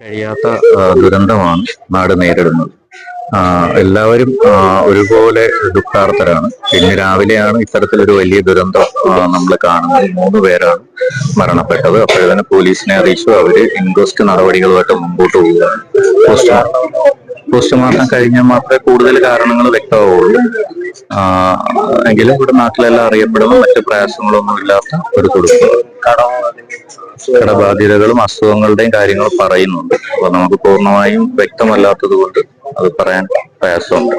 കഴിയാത്ത ദുരന്തമാണ് നാട് നേരിടുന്നത്. എല്ലാവരും ഒരുപോലെ ദുഃഖാർത്ഥരാണ് ഇന്ന് രാവിലെയാണ് ഇത്തരത്തിലൊരു വലിയ ദുരന്തം നമ്മൾ കാണുന്നത്. മൂന്ന് പേരാണ് മരണപ്പെട്ടത്. അപ്പോഴതിന് പോലീസിനെ അറിയിച്ചു. അവർ ഇൻക്വസ്റ്റ് നടപടികളുമായിട്ട് മുമ്പോട്ട് പോവുകയാണ്. പോസ്റ്റ്മോർട്ടം കഴിഞ്ഞാൽ മാത്രമേ കൂടുതൽ കാരണങ്ങൾ വ്യക്തമാവുള്ളൂ. എങ്കിലും ഇവിടെ നാട്ടിലെല്ലാം അറിയപ്പെടുന്ന മറ്റ് പ്രയാസങ്ങളൊന്നും ഇല്ലാത്ത ഒരു കുടുംബം. കടബാധ്യതകളും അസുഖങ്ങളുടെയും കാര്യങ്ങളും പറയുന്നുണ്ട്. അപ്പൊ നമുക്ക് പൂർണമായും വ്യക്തമല്ലാത്തത് കൊണ്ട് അത് പറയാൻ പ്രയാസമുണ്ട്.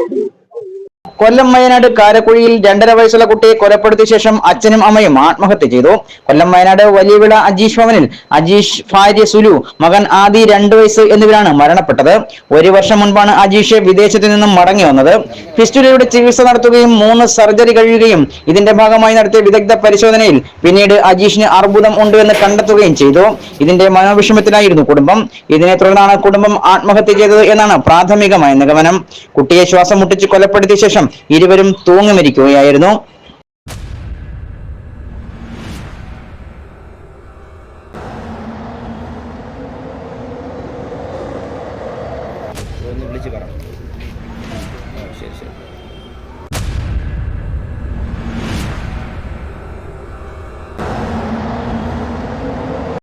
കൊല്ലം വയനാട് കാരക്കുഴിയിൽ രണ്ടര വയസ്സുള്ള കുട്ടിയെ കൊലപ്പെടുത്തിയ ശേഷം അച്ഛനും അമ്മയും ആത്മഹത്യ ചെയ്തു. കൊല്ലം വയനാട് വലിയവിള അജീഷ് ഭവനിൽ അജീഷ് ഭാര്യ സുലു മകൻ ആദി രണ്ടു വയസ്സ് എന്നിവരാണ് മരണപ്പെട്ടത്. ഒരു വർഷം മുൻപാണ് അജീഷ് വിദേശത്തു നിന്നും മടങ്ങി വന്നത്. ഫിസ്റ്റുലയുടെ ചികിത്സ നടത്തുകയും മൂന്ന് സർജറി കഴിയുകയും ഇതിന്റെ ഭാഗമായി നടത്തിയ വിദഗ്ധ പരിശോധനയിൽ പിന്നീട് അജീഷിന് അർബുദം ഉണ്ട് എന്ന് കണ്ടെത്തുകയും ചെയ്തു. ഇതിന്റെ മനോവിഷമത്തിലായിരുന്നു കുടുംബം. ഇതിനെ തുടർന്നാണ് കുടുംബം ആത്മഹത്യ ചെയ്തത് എന്നാണ് പ്രാഥമികമായ നിഗമനം. കുട്ടിയെ ശ്വാസം മുട്ടിച്ച് കൊലപ്പെടുത്തിയ ശേഷം ഇരുവരും തൂങ്ങുമിരിക്കുകയായിരുന്നു. വിളിച്ച് പറ. ശരി ശരി.